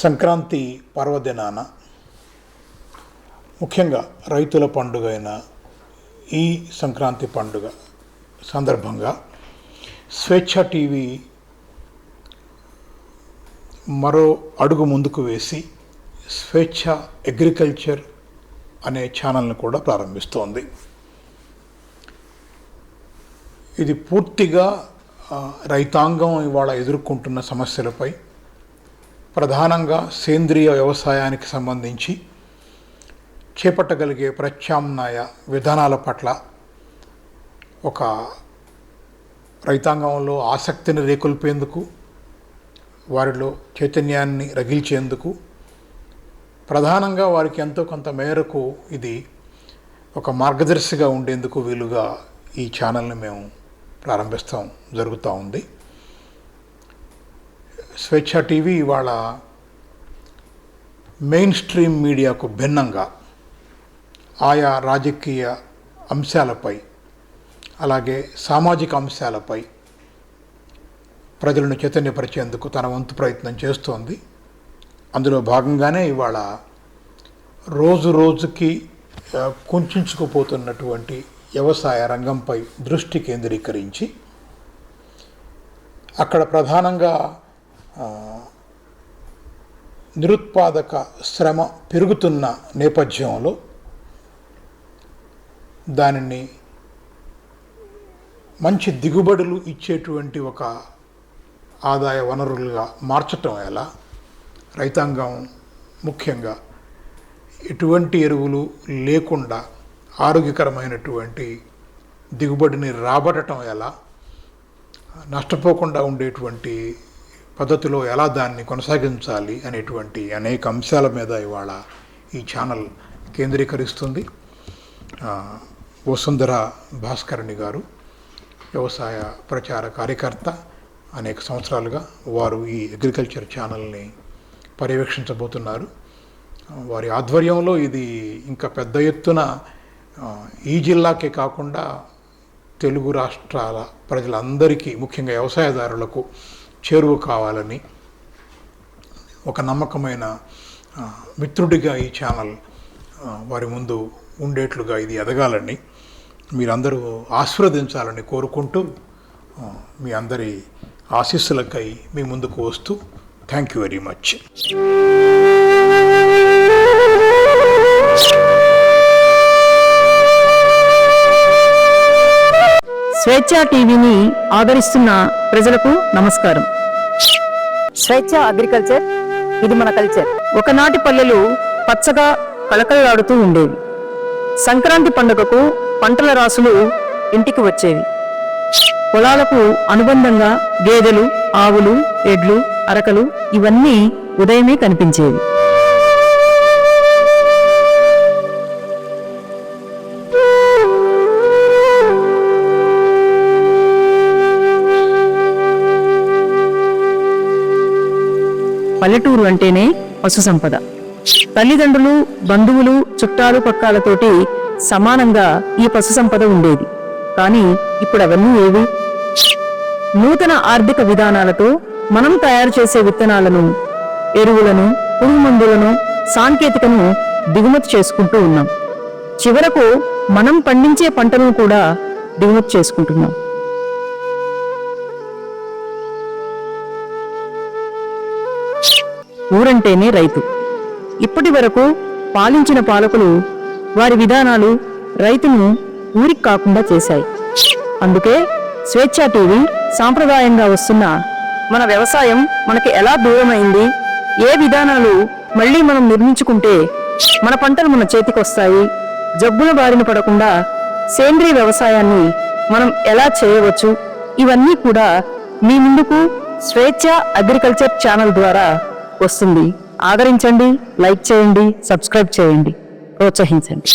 సంక్రాంతి పర్వదినాన ముఖ్యంగా రైతుల పండుగ అయిన ఈ సంక్రాంతి పండుగ సందర్భంగా స్వేచ్ఛ టీవీ మరో అడుగు ముందుకు వేసి స్వేచ్ఛ అగ్రికల్చర్ అనే ఛానల్ని కూడా ప్రారంభిస్తోంది. ఇది పూర్తిగా రైతాంగం ఇవాళ ఎదుర్కొంటున్న సమస్యలపై ప్రధానంగా సేంద్రియ వ్యవసాయానికి సంబంధించి చేపట్టగలిగే ప్రత్యామ్నాయ విధానాల పట్ల ఒక రైతాంగంలో ఆసక్తిని రేకొల్పేందుకు వారిలో చైతన్యాన్ని రగిల్చేందుకు ప్రధానంగా వారికి ఎంతో కొంత మేరకు ఇది ఒక మార్గదర్శిగా ఉండేందుకు వీలుగా ఈ ఛానల్ని మేము ప్రారంభిస్తాం జరుగుతూ ఉంది. స్వేచ్ఛ టీవీ ఇవాళ మెయిన్ స్ట్రీమ్ మీడియాకు భిన్నంగా ఆయా రాజకీయ అంశాలపై అలాగే సామాజిక అంశాలపై ప్రజలను చైతన్యపరిచేందుకు తన వంతు ప్రయత్నం చేస్తోంది. అందులో భాగంగానే ఇవాళ రోజు రోజుకి కుంచుకుపోతున్నటువంటి వ్యవసాయ రంగంపై దృష్టి కేంద్రీకరించి అక్కడ ప్రధానంగా నిరుత్పాదక శ్రమ పెరుగుతున్న నేపథ్యంలో దానిని మంచి దిగుబడులు ఇచ్చేటువంటి ఒక ఆదాయ వనరులుగా మార్చటం ఎలా? రైతాంగం ముఖ్యంగా ఎటువంటి ఎరువులు లేకుండా ఆరోగ్యకరమైనటువంటి దిగుబడిని రాబట్టడం ఎలా? నష్టపోకుండా ఉండేటువంటి పద్ధతిలో ఎలా దాన్ని కొనసాగించాలి అనేటువంటి అనేక అంశాల మీద ఇవాళ ఈ ఛానల్ కేంద్రీకరిస్తుంది. వసుంధర భాస్కరణి గారు వ్యవసాయ ప్రచార కార్యకర్త. అనేక సంవత్సరాలుగా వారు ఈ అగ్రికల్చర్ ఛానల్ని పర్యవేక్షించబోతున్నారు. వారి ఆధ్వర్యంలో ఇది ఇంకా పెద్ద ఎత్తున ఈ జిల్లాకే కాకుండా తెలుగు రాష్ట్రాల ప్రజలందరికీ ముఖ్యంగా వ్యవసాయదారులకు చేరువ కావాలని ఒక నమ్మకమైన మిత్రుడిగా ఈ ఛానల్ వారి ముందు ఉండేట్లుగా ఇది ఎదగాలని మీరందరూ ఆశీర్వదించాలని కోరుకుంటూ మీ అందరి ఆశీస్సులకై మీ ముందుకు వస్తూ థ్యాంక్ యూ వెరీ మచ్. స్వేచ్ఛ టీవీని ఆదరిస్తున్న ప్రజలకు నమస్కారం. స్వేచ్ఛ అగ్రికల్చర్ ఇది మన కల్చర్. ఒకనాటి పల్లెలు పచ్చగా కళకళలాడుతూ ఉండేవి. సంక్రాంతి పండుగకు పంటల రాసులు ఇంటికి వచ్చేవి. పొలాలకు అనుబంధంగా గేదెలు ఆవులు ఎడ్లు అరకలు ఇవన్నీ ఉదయమే కనిపించేవి. పల్లెటూరు అంటేనే పశు సంపద తల్లిదండ్రులు బంధువులు చుట్టాలు పక్కాలతోటి సమానంగా ఈ పశు సంపద ఉండేది. కానీ ఇప్పుడు అవన్నీ ఏవి? నూతన ఆర్థిక విధానాలతో మనం తయారు చేసే విత్తనాలను ఎరువులను పురుగు మందులను సాంకేతికను దిగుమతి చేసుకుంటూ ఉన్నాం. చివరకు మనం పండించే పంటలను కూడా దిగుమతి చేసుకుంటున్నాం. ఊరంటేనే రైతు. ఇప్పటి వరకు పాలించిన పాలకులు వారి విధానాలు రైతును ఊరికి కాకుండా చేశాయి. అందుకే స్వేచ్ఛ టీవీ సాంప్రదాయంగా వస్తున్న మన వ్యవసాయం మనకి ఎలా దూరమైంది ఏ విధానాలు మళ్ళీ మనం నిర్మించుకుంటే మన పంటలు మన చేతికొస్తాయి జబ్బుల బారిన పడకుండా సేంద్రీయ వ్యవసాయాన్ని మనం ఎలా చేయవచ్చు ఇవన్నీ కూడా మీ ముందుకు స్వేచ్ఛ అగ్రికల్చర్ ఛానల్ ద్వారా వస్తుంది. ఆదరించండి లైక్ చేయండి సబ్స్క్రైబ్ చేయండి. ప్రోత్సహించండి.